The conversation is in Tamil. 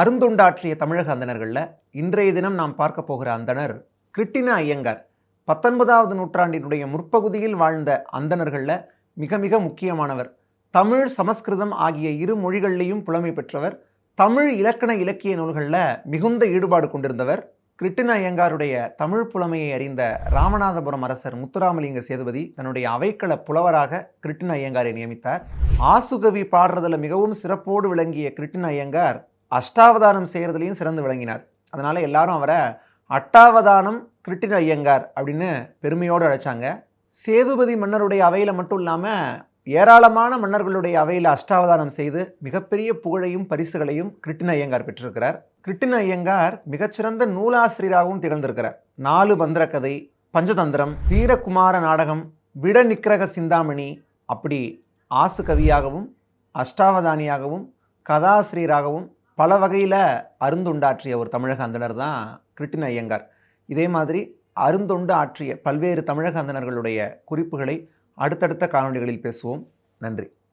அருந்தொண்டாற்றிய தமிழக அந்தணர்களில் இன்றைய தினம் நாம் பார்க்க போகிற அந்தணர் கிருட்டின ஐயங்கார். பத்தொன்பதாவது நூற்றாண்டினுடைய முற்பகுதியில் வாழ்ந்த அந்தணர்களில் மிக மிக முக்கியமானவர். தமிழ் சமஸ்கிருதம் ஆகிய இரு மொழிகளிலையும் புலமை பெற்றவர். தமிழ் இலக்கண இலக்கிய நூல்களில் மிகுந்த ஈடுபாடு கொண்டிருந்தவர் கிருட்டின ஐயங்காருடைய தமிழ் புலமையை அறிந்த ராமநாதபுரம் அரசர் முத்துராமலிங்க சேதுபதி தன்னுடைய அவைக்கள புலவராக கிருட்டின ஐயங்காரை நியமித்தார். ஆசுகவி பாடுறதுல மிகவும் சிறப்போடு விளங்கிய கிருட்டின ஐயங்கார் அஷ்டாவதானம் செய்கிறதுலையும் சிறந்து விளங்கினார். அதனால் எல்லாரும் அவரை அட்டாவதானம் கிருட்டின ஐயங்கார் அப்படின்னு பெருமையோடு அழைச்சாங்க. சேதுபதி மன்னருடைய அவையில் மட்டும் இல்லாமல் ஏராளமான மன்னர்களுடைய அவையில் அஷ்டாவதானம் செய்து மிகப்பெரிய புகழையும் பரிசுகளையும் கிருட்டின ஐயங்கார் பெற்றிருக்கிறார். கிருட்டின ஐயங்கார் மிகச்சிறந்த நூலாசிரியராகவும் திகழ்ந்திருக்கிறார். நாலு மந்திரக்கதை பஞ்சதந்திரம் வீரகுமார நாடகம் விட நிக்கிரக சிந்தாமணி அப்படி ஆசு கவியாகவும் அஷ்டாவதானியாகவும் கதாசிரியராகவும் பல வகையில் அருந்துண்டாற்றிய ஒரு தமிழக அந்தனர் தான் கிருட்டின ஐயங்கார். இதே மாதிரி அருந்தொண்டு ஆற்றிய பல்வேறு தமிழக அந்தனர்களுடைய குறிப்புகளை அடுத்தடுத்த காணொளிகளில் பேசுவோம். நன்றி.